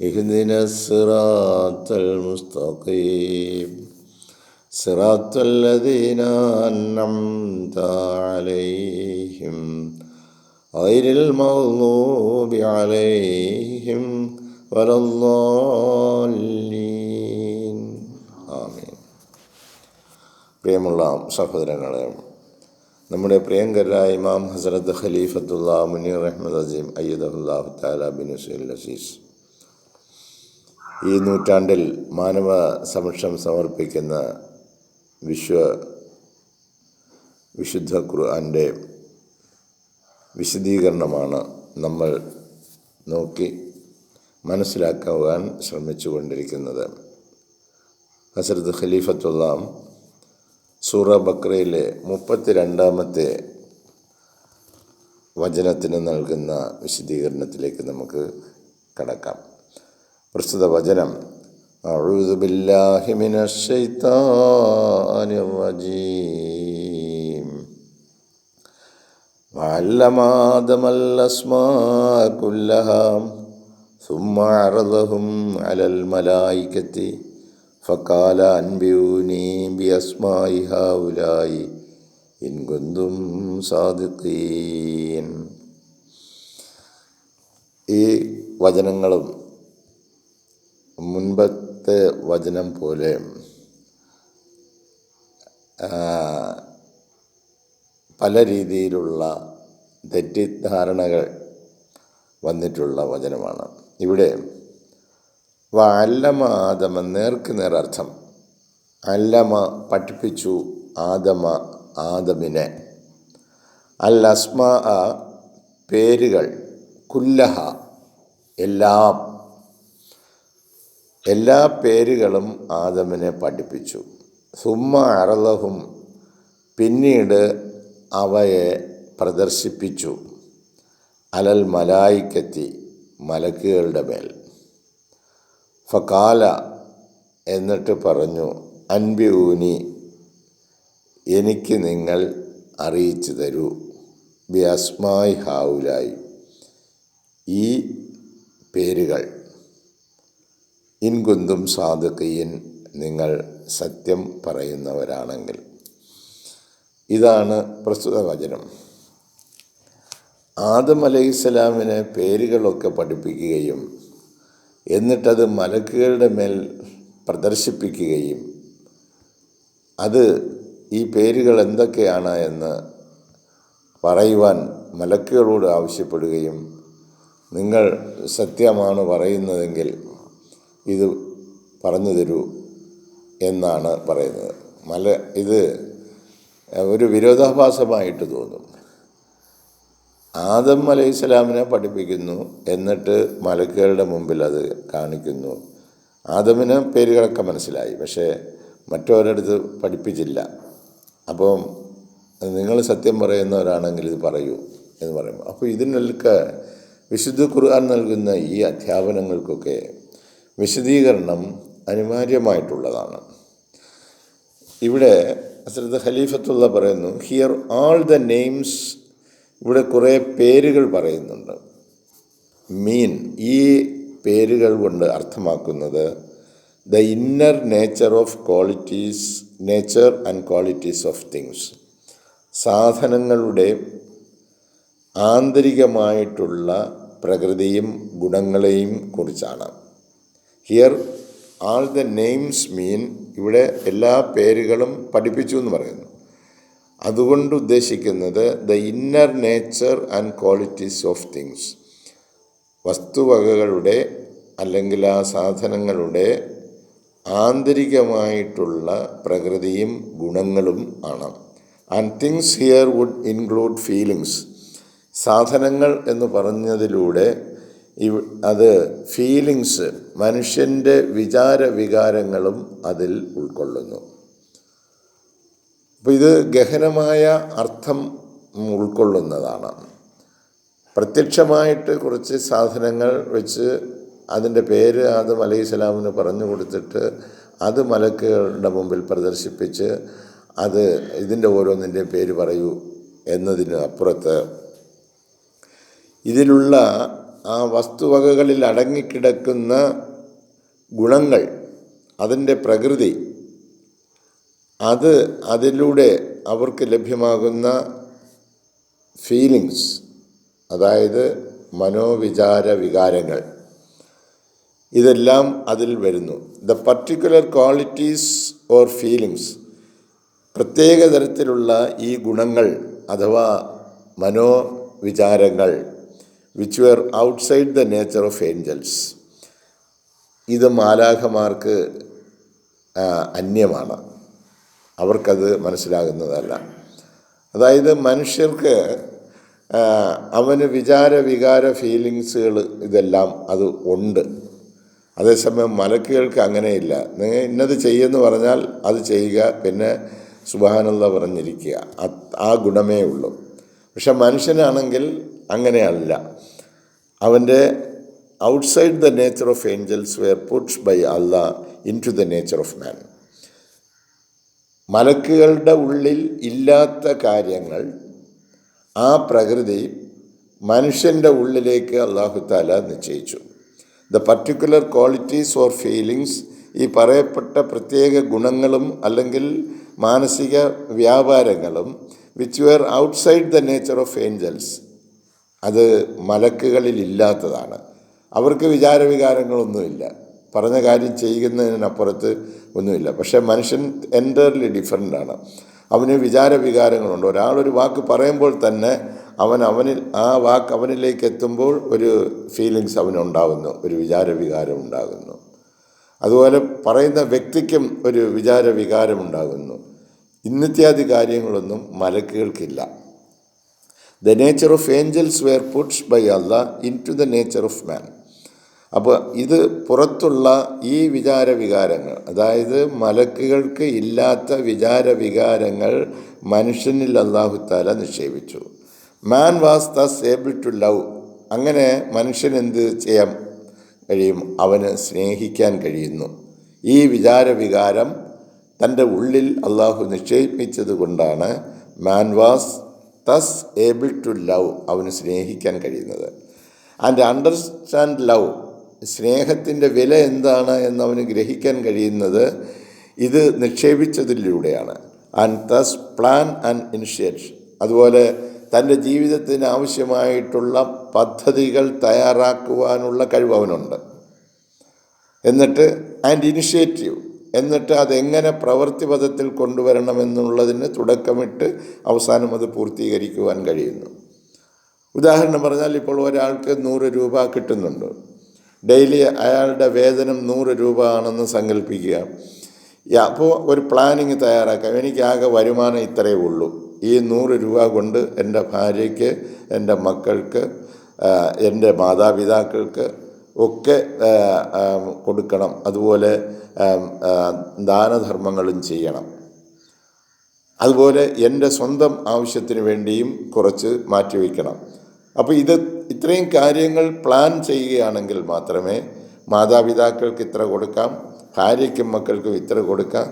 اهدنا الصراط المستقيم صراط الذين أنعمت عليهم غير المغضوب عليهم ولا الضالين آمين പ്രിയമുള്ള സഹോദരങ്ങളെ നമ്മുടെ പ്രിയങ്കരായ ഇമാം ഹസരത്ത് ഖലീഫത്തുള്ള മുനീർ അഹമ്മദ് അസീം അയ്യദുല്ലാഹു താല ബിൻ ഹുസൈൻ അസീസ് ഈ നൂറ്റാണ്ടിൽ മാനവ സമക്ഷം സമർപ്പിക്കുന്ന വിശ്വ വിശുദ്ധ ഖുർആന്റെ വിശദീകരണമാണ് നമ്മൾ നോക്കി മനസ്സിലാക്കുവാൻ ശ്രമിച്ചു കൊണ്ടിരിക്കുന്നത് ഹസരത്ത് ഖലീഫത്തുള്ളാം സൂറ ബക്രയിലെ മുപ്പത്തിരണ്ടാമത്തെ വചനത്തിന് നൽകുന്ന വിശദീകരണത്തിലേക്ക് നമുക്ക് കടക്കാം. പ്രസ്തുത വചനം أعوذ بالله من الشيطان الرجيم وعلم آدم الأسماء كلها ثم عرضهم على الملائكة فقال أنبئوني بأسماء هؤلاء إن كنتم صادقين ഈ വചനങ്ങളും മുൻപത്തെ വചനം പോലെ പല രീതിയിലുള്ള തെറ്റിദ്ധാരണകൾ വന്നിട്ടുള്ള വചനമാണ്. ഇവിടെ അല്ലമ ആദമ നേർക്ക് നേരർത്ഥം അല്ലമ പഠിപ്പിച്ചു ആദമ ആദമിനെ അൽ പേരുകൾ കുല്ലഹ എല്ലാം എല്ലാ പേരുകളും ആദമിനെ പഠിപ്പിച്ചു. സുമ്മ അറലഹും പിന്നീട് അവയെ പ്രദർശിപ്പിച്ചു. അലൽ മലായിക്കത്തി മലക്കുകളുടെ മേൽ. ഫകാല എന്നിട്ട് പറഞ്ഞു അൻബിഊനി എനിക്ക് നിങ്ങൾ അറിയിച്ചു തരൂ. ബി അസ്മായി ഹാവുലായി. ഈ പേരുകൾ ഇൻകുന്തും സാധുക്കീൻ നിങ്ങൾ സത്യം പറയുന്നവരാണെങ്കിൽ. ഇതാണ് പ്രസ്തുത വചനം ആദം അലൈഹിസ്സലാമിനെ പേരുകളൊക്കെ പഠിപ്പിക്കുകയും എന്നിട്ടത് മലക്കുകളുടെ മേൽ പ്രദർശിപ്പിക്കുകയും അത് ഈ പേരുകൾ എന്തൊക്കെയാണ് എന്ന് പറയുവാൻ മലക്കുകളോട് ആവശ്യപ്പെടുകയും നിങ്ങൾ സത്യമാണ് പറയുന്നതെങ്കിൽ ഇത് പറഞ്ഞു തരൂ എന്നാണ് പറയുന്നത്. മല ഇത് ഒരു വിരോധാഭാസമായിട്ട് തോന്നും. ആദം അലൈഹി സ്വലാമിനെ പഠിപ്പിക്കുന്നു എന്നിട്ട് മലക്കുകളുടെ മുമ്പിൽ അത് കാണിക്കുന്നു. ആദമിന് പേരുകളൊക്കെ മനസ്സിലായി പക്ഷേ മറ്റോരടുത്ത് പഠിപ്പിച്ചില്ല. അപ്പം നിങ്ങൾ സത്യം പറയുന്നവരാണെങ്കിൽ ഇത് പറയൂ എന്ന് പറയുമ്പോൾ. അപ്പോൾ ഇതിനൊക്കെ വിശുദ്ധ ഖുർആൻ നൽകുന്ന ഈ അധ്യാപനങ്ങൾക്കൊക്കെ വിശദീകരണം അനിവാര്യമായിട്ടുള്ളതാണ് ഇവിടെ അസരത്ത് ഖലീഫത്തുള്ള പറയുന്നു ഹിയർ ആൾ ദ നെയിംസ് ഇവിടെ കുറേ പേരുകൾ പറയുന്നുണ്ട്. മീൻ ഈ പേരുകൾ കൊണ്ട് അർത്ഥമാക്കുന്നത് the inner nature of qualities nature and qualities of things സാധനങ്ങളുടെ ആന്തരികമായിട്ടുള്ള പ്രകൃതിയും ഗുണങ്ങളെയും കുറിച്ചാണ്. Here all the names mean ഇവിടെ എല്ലാ പേരുകളും പഠിപ്പിച്ചു എന്ന് പറയുന്നു. അതുകൊണ്ട് ഉദ്ദേശിക്കുന്നത് the inner nature and qualities of things വസ്തുവകകളുടെ അല്ലെങ്കിൽ ആ സാധനങ്ങളുടെ ആന്തരികമായിട്ടുള്ള പ്രകൃതിയും ഗുണങ്ങളും ആണ്. And things here would include feelings സാധനങ്ങൾ എന്ന് പറഞ്ഞതിലൂടെ ഇവ അത് ഫീലിങ്സ് മനുഷ്യന്റെ വിചാര വികാരങ്ങളും അതിൽ ഉൾക്കൊള്ളുന്നു. അപ്പോൾ ഇത് ഗഹനമായ അർത്ഥം ഉൾക്കൊള്ളുന്നതാണ്. പ്രത്യക്ഷമായിട്ട് കുറച്ച് സാധനങ്ങൾ വെച്ച് അതിന്റെ പേര് ആദം അലൈഹി സ്വലാമിന് പറഞ്ഞു കൊടുത്തിട്ട് അത് മലക്കുകളുടെ മുമ്പിൽ പ്രദർശിപ്പിച്ച് അത് ഇതിന്റെ ഓരോന്നിന്റെ പേര് പറയൂ എന്നതിന് അപ്പുറത്ത് ഇതിലുള്ള ആ വസ്തുവകകളിൽ അടങ്ങിക്കിടക്കുന്ന ഗുണങ്ങൾ അതിന്റെ പ്രകൃതി അത് അതിലൂടെ അവർക്ക് ലഭ്യമാകുന്ന ഫീലിങ്സ് അതായത് മനോവിചാര വികാരങ്ങൾ ഇതെല്ലാം അതിൽ വരുന്നു. The particular qualities or feelings പ്രത്യേക തരത്തിലുള്ള ഈ ഗുണങ്ങൾ അഥവാ മനോവിചാരങ്ങൾ which were outside the nature of angels ഇത് മാലാഖമാർക്ക് അന്യമാണ്. അവർക്കത് മനസ്സിലാകുന്നതല്ല. അതായത് മനുഷ്യർക്ക് അവന് വിചാര വികാര ഫീലിങ്സുകൾ ഇതെല്ലാം അത് ഉണ്ട്. അതേസമയം മലക്കുകൾക്ക് അങ്ങനെയില്ല. നിങ്ങൾ ഇന്നത് ചെയ്യുമെന്ന് പറഞ്ഞാൽ അത് ചെയ്യുക പിന്നെ സുബാനുള്ള പറഞ്ഞിരിക്കുക. ആ ഗുണമേ ഉള്ളൂ. പക്ഷെ മനുഷ്യനാണെങ്കിൽ അങ്ങനെയല്ല. അവന്റെ outside the nature of angels were put by Allah into the nature of man മലക്കുകളുടെ ഉള്ളിൽ ഇല്ലാത്ത കാര്യങ്ങൾ ആ പ്രകൃതി മനുഷ്യന്റെ ഉള്ളിലേക്ക് അള്ളാഹുത്താല നിശ്ചയിച്ചു. The particular qualities or feelings ഈ പറയപ്പെട്ട പ്രത്യേക ഗുണങ്ങളും അല്ലെങ്കിൽ മാനസിക വ്യാപാരങ്ങളും which were outside the nature of angels അത് മലക്കുകളിൽ ഇല്ലാത്തതാണ് അവർക്ക് വിചാരവികാരങ്ങളൊന്നുമില്ല. പറഞ്ഞ കാര്യം ചെയ്യുന്നതിനപ്പുറത്ത് ഒന്നുമില്ല. പക്ഷേ മനുഷ്യൻ എന്റർലി ആണ്. അവന് വിചാരവികാരങ്ങളുണ്ട്. ഒരാളൊരു വാക്ക് പറയുമ്പോൾ തന്നെ അവൻ അവനിൽ ആ വാക്ക് അവനിലേക്ക് എത്തുമ്പോൾ ഒരു ഫീലിങ്സ് അവനുണ്ടാകുന്നു ഒരു വിചാരവികാരം ഉണ്ടാകുന്നു. അതുപോലെ പറയുന്ന വ്യക്തിക്കും ഒരു വിചാരവികാരം ഉണ്ടാകുന്നു. ഇന്നിത്യാദി കാര്യങ്ങളൊന്നും മലക്കുകൾക്കില്ല. The nature of angels were put by Allah into the nature of man അപ്പോൾ ഇത് പുറത്തുള്ള ഈ വിചാര വികാരങ്ങൾ അതായത് മലക്കുകൾക്ക് ഇല്ലാത്ത വിചാര വികാരങ്ങൾ മനുഷ്യനിൽ അള്ളാഹുത്താല നിക്ഷേപിച്ചു. Man was thus able to love അങ്ങനെ മനുഷ്യൻ എന്ത് ചെയ്യാൻ കഴിയും? അവന് സ്നേഹിക്കാൻ കഴിയുന്നു. ഈ വിചാര വികാരം തന്റെ ഉള്ളിൽ അള്ളാഹു നിക്ഷേപിച്ചത് കൊണ്ടാണ് man was thus able to love അവന് സ്നേഹിക്കാൻ കഴിയുന്നത്. ആൻഡ് അണ്ടർസ്റ്റാൻഡ് ലവ് സ്നേഹത്തിന്റെ വില എന്താണ് എന്ന് എന്നവന് ഗ്രഹിക്കാൻ കഴിയുന്നത് ഇത് നിക്ഷേപിച്ചതിലൂടെയാണ്. And thus plan and initiate അതുപോലെ തന്റെ ജീവിതത്തിന് ആവശ്യമായിട്ടുള്ള പദ്ധതികൾ തയ്യാറാക്കുവാനുള്ള കഴിവ് അവനുണ്ട്. എന്നിട്ട് ആൻഡ് ഇനിഷ്യേറ്റീവ് എന്നിട്ട് അതെങ്ങനെ പ്രവൃത്തിപഥത്തിൽ കൊണ്ടുവരണമെന്നുള്ളതിന് തുടക്കമിട്ട് അവസാനം അത് പൂർത്തീകരിക്കുവാൻ കഴിയുന്നു. ഉദാഹരണം പറഞ്ഞാൽ ഇപ്പോൾ ഒരാൾക്ക് നൂറ് രൂപ കിട്ടുന്നുണ്ട്. ഡെയിലി അയാളുടെ വേതനം നൂറ് രൂപ ആണെന്ന് സങ്കല്പിക്കുക അപ്പോൾ ഒരു പ്ലാനിങ് തയ്യാറാക്കാം. എനിക്കാകെ വരുമാനം ഇത്രയേ ഉള്ളൂ. ഈ നൂറ് രൂപ കൊണ്ട് എന്റെ ഭാര്യയ്ക്ക് എന്റെ മക്കൾക്ക് എന്റെ മാതാപിതാക്കൾക്ക് ഒക്കെ കൊടുക്കണം. അതുപോലെ ദാനധർമ്മങ്ങളും ചെയ്യണം. അതുപോലെ എന്റെ സ്വന്തം ആവശ്യത്തിന് വേണ്ടിയും കുറച്ച് മാറ്റിവെക്കണം അപ്പോൾ ഇത് ഇത്രയും കാര്യങ്ങൾ പ്ലാൻ ചെയ്യുകയാണെങ്കിൽ മാത്രമേ മാതാപിതാക്കൾക്ക് ഇത്ര കൊടുക്കാം ഭാര്യയ്ക്കും മക്കൾക്കും ഇത്ര കൊടുക്കാം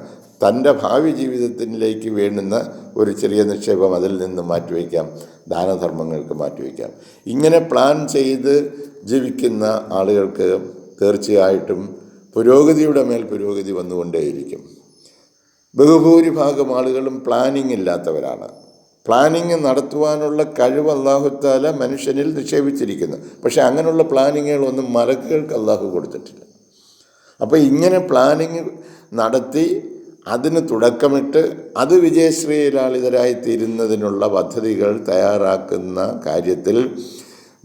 തന്റെ ഭാവി ജീവിതത്തിലേക്ക് വേണ്ടുന്ന ഒരു ചെറിയ നിക്ഷേപം അതിൽ നിന്ന് മാറ്റിവെക്കാം. ദാനധർമ്മങ്ങൾക്ക് മാറ്റിവെക്കാം. ഇങ്ങനെ പ്ലാൻ ചെയ്ത് ജീവിക്കുന്ന ആളുകൾക്ക് തീർച്ചയായിട്ടും പുരോഗതിയുടെ മേൽ പുരോഗതി വന്നുകൊണ്ടേയിരിക്കും. ബഹുഭൂരിഭാഗം ആളുകളും പ്ലാനിങ് ഇല്ലാത്തവരാണ്. പ്ലാനിങ് നടത്തുവാനുള്ള കഴിവ് അള്ളാഹുത്താല മനുഷ്യനിൽ നിക്ഷേപിച്ചിരിക്കുന്നു. പക്ഷേ അങ്ങനെയുള്ള പ്ലാനിങ്ങുകളൊന്നും മലക്കുകൾക്ക് അള്ളാഹു കൊടുത്തിട്ടില്ല. അപ്പോൾ ഇങ്ങനെ പ്ലാനിങ് നടത്തി അതിന് തുടക്കമിട്ട് അത് വിജയശ്രീലാളിതരായി തീരുന്നതിനുള്ള പദ്ധതികൾ തയ്യാറാക്കുന്ന കാര്യത്തിൽ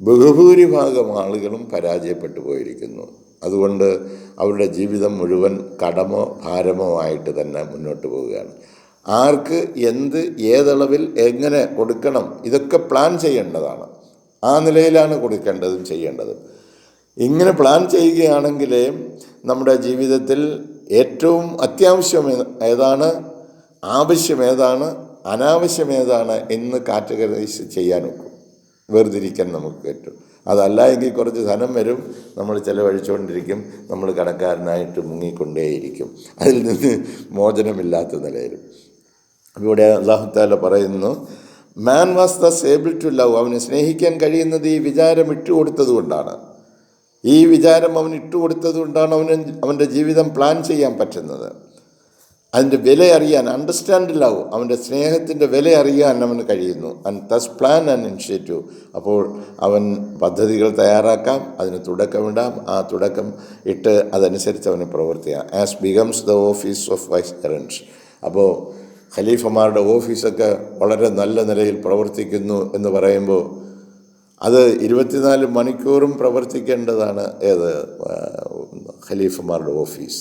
ബഹുഭൂരിഭാഗം ആളുകളും പരാജയപ്പെട്ടു പോയിരിക്കുന്നു. അതുകൊണ്ട് അവരുടെ ജീവിതം മുഴുവൻ കടമോ ഭാരമോ ആയിട്ട് തന്നെ മുന്നോട്ട് പോവുകയാണ്. ആർക്ക് എന്ത് ഏതളവിൽ എങ്ങനെ കൊടുക്കണം ഇതൊക്കെ പ്ലാൻ ചെയ്യേണ്ടതാണ്. ആ നിലയിലാണ് കൊടുക്കേണ്ടതും ചെയ്യേണ്ടതും. ഇങ്ങനെ പ്ലാൻ ചെയ്യുകയാണെങ്കിലേ നമ്മുടെ ജീവിതത്തിൽ ഏറ്റവും അത്യാവശ്യം ഏതാണ് ആവശ്യം ഏതാണ് അനാവശ്യം ഏതാണ് എന്ന് കാറ്റഗറൈസ് ചെയ്യാനൊക്കും വേർതിരിക്കാൻ നമുക്ക് പറ്റും. അതല്ല എങ്കിൽ കുറച്ച് ധനം വരും നമ്മൾ ചിലവഴിച്ചുകൊണ്ടിരിക്കും നമ്മൾ കടക്കാരനായിട്ട് മുങ്ങിക്കൊണ്ടേയിരിക്കും. അതിൽ നിന്ന് മോചനമില്ലാത്ത നിലയിലും. ഇവിടെ അള്ളാഹുത്താല പറയുന്നു man was thus able to love അവന് സ്നേഹിക്കാൻ കഴിയുന്നത് ഈ വിചാരം ഇട്ടുകൊടുത്തത് കൊണ്ടാണ്. ഈ വിചാരം അവൻ ഇട്ടുകൊടുത്തത് കൊണ്ടാണ് അവന് അവന്റെ ജീവിതം പ്ലാൻ ചെയ്യാൻ പറ്റുന്നത്. അതിന്റെ വില അറിയാൻ അണ്ടർസ്റ്റാൻഡിലാവും ലവ്. അവന്റെ സ്നേഹത്തിന്റെ വില അറിയാൻ അവന് കഴിയുന്നു. And thus plan and initiative അപ്പോൾ അവൻ പദ്ധതികൾ തയ്യാറാക്കാം അതിന് തുടക്കമിടാം ആ തുടക്കം ഇട്ട് അതനുസരിച്ച് അവന് പ്രവർത്തിക്കാം as becomes the office of vicegerents അപ്പോൾ ഖലീഫമാരുടെ ഓഫീസൊക്കെ വളരെ നല്ല നിലയിൽ പ്രവർത്തിക്കുന്നു എന്ന് പറയുമ്പോൾ അത് ഇരുപത്തിനാല് മണിക്കൂറും പ്രവർത്തിക്കേണ്ടതാണ് ഏത് ഖലീഫുമാരുടെ ഓഫീസ്.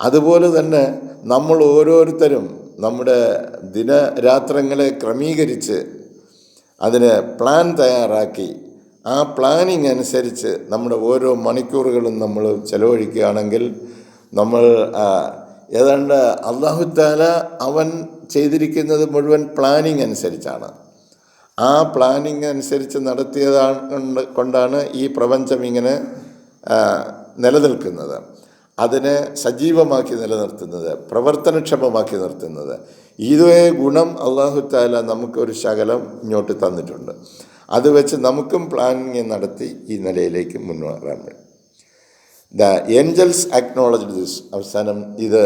അതുപോലെ തന്നെ നമ്മൾ ഓരോരുത്തരും നമ്മുടെ ദിനരാത്രങ്ങളെ ക്രമീകരിച്ച് അതിന് പ്ലാൻ തയ്യാറാക്കി. ആ പ്ലാനിങ് അനുസരിച്ച് നമ്മുടെ ഓരോ മണിക്കൂറുകളും നമ്മൾ ചെലവഴിക്കുകയാണെങ്കിൽ നമ്മൾ ഏതാണ്ട് അള്ളാഹുത്താല അവൻ ചെയ്തിരിക്കുന്നത് മുഴുവൻ പ്ലാനിങ് അനുസരിച്ചാണ്. ആ പ്ലാനിങ് അനുസരിച്ച് നടത്തിയതാണ് കൊണ്ടാണ് ഈ പ്രപഞ്ചം ഇങ്ങനെ നിലനിൽക്കുന്നത്. അതിനെ സജീവമാക്കി നിലനിർത്തുന്നത് പ്രവർത്തനക്ഷമമാക്കി നിർത്തുന്നത്. ഇതേ ഗുണം അള്ളാഹുത്താല നമുക്കൊരു ശകലം ഇങ്ങോട്ട് തന്നിട്ടുണ്ട്. അത് വെച്ച് നമുക്കും പ്ലാനിങ് നടത്തി ഈ നിലയിലേക്ക് മുന്നേറാൻ വേണ്ടി ദ ഏഞ്ചൽസ് അക്നോളജ് ദിസ് അവസാനം ഇത്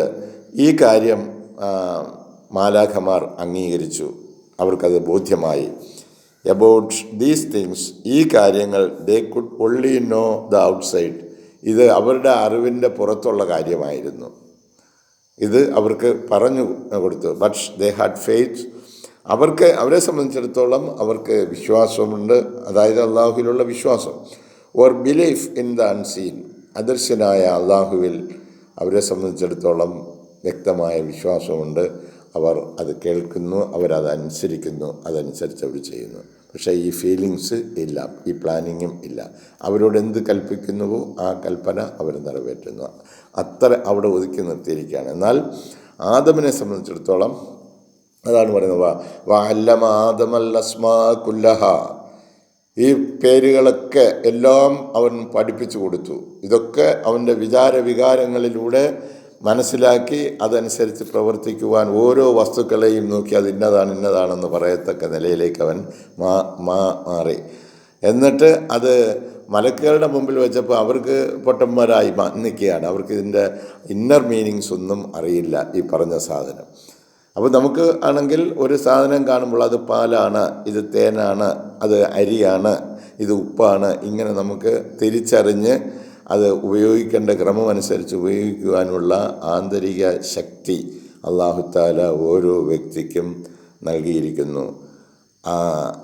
ഈ കാര്യം മാലാഖമാർ അംഗീകരിച്ചു. അവർക്കത് ബോധ്യമായി. എബൌട്ട് ദീസ് തിങ്സ് ഈ കാര്യങ്ങൾ they could only know the outside ഇത് അവരുടെ അറിവിന്റെ പുറത്തുള്ള കാര്യമായിരുന്നു. ഇത് അവർക്ക് പറഞ്ഞു കൊടുത്തു. ബട്ട് ദേ ഹാഡ് ഫെയ്ത്ത് അവർക്ക് അവരെ സംബന്ധിച്ചിടത്തോളം അവർക്ക് വിശ്വാസമുണ്ട്. അതായത് അള്ളാഹുവിലുള്ള വിശ്വാസം. Or belief in the unseen അദർശനായ അള്ളാഹുവിൽ അവരെ സംബന്ധിച്ചിടത്തോളം വ്യക്തമായ വിശ്വാസമുണ്ട്. അവർ അത് കേൾക്കുന്നു അവരത് അനുസരിക്കുന്നു അതനുസരിച്ച് അവർ ചെയ്യുന്നു. പക്ഷേ ഈ ഫീലിങ്സ് ഇല്ല ഈ പ്ലാനിങ്ങും ഇല്ല. അവരോട് എന്ത് കൽപ്പിക്കുന്നുവോ ആ കൽപ്പന അവർ നിറവേറ്റുന്നു. അത്ര അവിടെ ഒതുക്കി നിർത്തിയിരിക്കുകയാണ്. എന്നാൽ ആദമിനെ സംബന്ധിച്ചിടത്തോളം അതാണ് പറയുന്നത് വാ വാല്ലമ ആദമല്ലസ്മാ കുല്ലഹ ഈ പേരുകളൊക്കെ എല്ലാം അവൻ പഠിപ്പിച്ചു കൊടുത്തു. ഇതൊക്കെ അവന്റെ വിചാര വികാരങ്ങളിലൂടെ മനസ്സിലാക്കി അതനുസരിച്ച് പ്രവർത്തിക്കുവാൻ ഓരോ വസ്തുക്കളെയും നോക്കി അത് ഇന്നതാണ് ഇന്നതാണെന്ന് പറയത്തക്ക നിലയിലേക്ക് അവൻ മാ മാറി. എന്നിട്ട് അത് മലക്കുകളുടെ മുമ്പിൽ വെച്ചപ്പോൾ അവർക്ക് പൊട്ടന്മാരായി നിൽക്കുകയാണ്. അവർക്ക് ഇതിന്റെ ഇന്നർ മീനിങ്സ് ഒന്നും അറിയില്ല ഈ പറഞ്ഞ സാധനം. അപ്പോൾ നമുക്ക് ആണെങ്കിൽ ഒരു സാധനം കാണുമ്പോൾ അത് പാലാണ് ഇത് തേനാണ് അത് അരിയാണ് ഇത് ഉപ്പാണ് ഇങ്ങനെ നമുക്ക് തിരിച്ചറിഞ്ഞ് അത് ഉപയോഗിക്കേണ്ട ക്രമമനുസരിച്ച് ഉപയോഗിക്കുവാനുള്ള ആന്തരിക ശക്തി അള്ളാഹുത്താല ഓരോ വ്യക്തിക്കും നൽകിയിരിക്കുന്നു.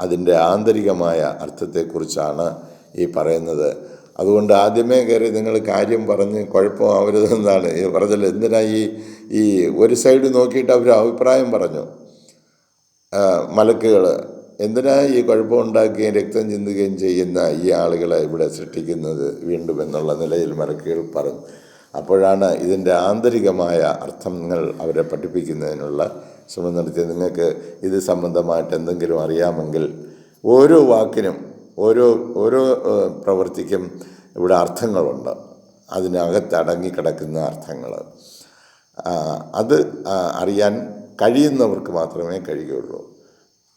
അതിന്റെ ആന്തരികമായ അർത്ഥത്തെക്കുറിച്ചാണ് ഈ പറയുന്നത്. അതുകൊണ്ട് ആദ്യമേ കയറി നിങ്ങൾ കാര്യം പറഞ്ഞ് കുഴപ്പമാവരുതെന്നാണ് ഈ പറഞ്ഞല്ലോ എന്തിനാ ഈ ഈ ഒരു സൈഡ് നോക്കിയിട്ട് അവർ അഭിപ്രായം പറഞ്ഞു മലക്കുകൾ എന്തിനാ ഈ കുഴപ്പമുണ്ടാക്കുകയും രക്തം ചിന്തുകയും ചെയ്യുന്ന ഈ ആളുകളെ ഇവിടെ സൃഷ്ടിക്കുന്നത് വീണ്ടും എന്നുള്ള നിലയിൽ മലക്കുകൾ പറഞ്ഞു അപ്പോഴാണ് ഇതിന്റെ ആന്തരികമായ അർത്ഥങ്ങൾ അവരെ പഠിപ്പിക്കുന്നതിനുള്ള ശ്രമം നടത്തിയത്. നിങ്ങൾക്ക് ഇത് സംബന്ധമായിട്ട് എന്തെങ്കിലും അറിയാമെങ്കിൽ ഓരോ വാക്കിനും ഓരോ ഓരോ പ്രവൃത്തിക്കും ഇവിടെ അർത്ഥങ്ങളുണ്ട്. അതിനകത്ത് അടങ്ങിക്കിടക്കുന്ന അർത്ഥങ്ങൾ. അത് അറിയാൻ കഴിയുന്നവർക്ക് മാത്രമേ കഴിയുകയുള്ളൂ.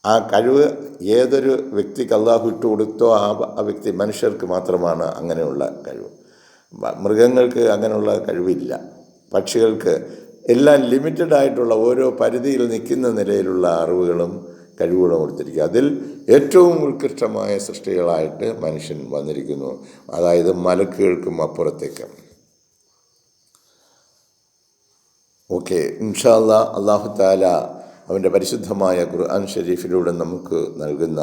ആ കഴിവ് ഏതൊരു വ്യക്തിക്ക് അള്ളാഹു ഇട്ട് കൊടുത്തോ ആ ആ വ്യക്തി മനുഷ്യർക്ക് മാത്രമാണ് അങ്ങനെയുള്ള കഴിവ്. മൃഗങ്ങൾക്ക് അങ്ങനെയുള്ള കഴിവില്ല. പക്ഷികൾക്ക് എല്ലാം ലിമിറ്റഡ് ആയിട്ടുള്ള ഓരോ പരിധിയിൽ നിൽക്കുന്ന നിലയിലുള്ള അറിവുകളും കഴിവുകളും കൊടുത്തിരിക്കുക. അതിൽ ഏറ്റവും ഉത്കൃഷ്ടമായ സൃഷ്ടികളായിട്ട് മനുഷ്യൻ വന്നിരിക്കുന്നു. അതായത് മലക്കുകൾക്കും അപ്പുറത്തേക്ക്. ഓക്കെ ഇൻഷാല്ല അള്ളാഹു താല അവന്റെ പരിശുദ്ധമായ ഖുർആൻ ഷരീഫിലൂടെ നമുക്ക് നൽകുന്ന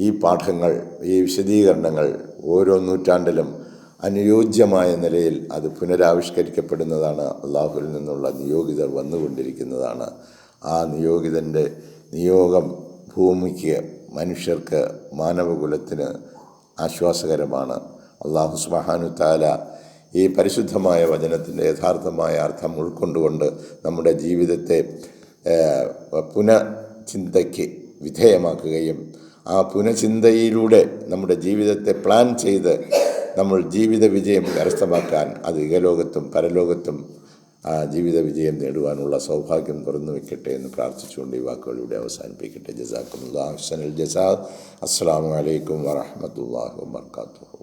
ഈ പാഠങ്ങൾ ഈ വിശദീകരണങ്ങൾ ഓരോ നൂറ്റാണ്ടിലും അനുയോജ്യമായ നിലയിൽ അത് പുനരാവിഷ്കരിക്കപ്പെടുന്നതാണ്. അള്ളാഹുവിൽ നിന്നുള്ള നിയോഗിതർ വന്നുകൊണ്ടിരിക്കുന്നതാണ്. ആ നിയോഗിതന്റെ നിയോഗം ഭൂമിക്ക് മനുഷ്യർക്ക് മാനവകുലത്തിന് ആശ്വാസകരമാണ്. അള്ളാഹു സുബാനു താല ഈ പരിശുദ്ധമായ വചനത്തിന്റെ യഥാർത്ഥമായ അർത്ഥം ഉൾക്കൊണ്ടുകൊണ്ട് നമ്മുടെ ജീവിതത്തെ പുനഃചിന്തയ്ക്ക് വിധേയമാക്കുകയും ആ പുനഃചിന്തയിലൂടെ നമ്മുടെ ജീവിതത്തെ പ്ലാൻ ചെയ്ത് നമ്മൾ ജീവിത വിജയം കരസ്ഥമാക്കാൻ അത് ഇഹലോകത്തും പരലോകത്തും ആ ജീവിത വിജയം നേടുവാനുള്ള സൗഭാഗ്യം തുറന്നു വെക്കട്ടെ എന്ന് പ്രാർത്ഥിച്ചുകൊണ്ട് ഈ വാക്കുകളിലൂടെ അവസാനിപ്പിക്കട്ടെ. ജസാക്കും അഹ്സനൽ ജസാദ് അസ്സാം വലൈക്കും വറഹമത്തല്ലാഹി വാത്തു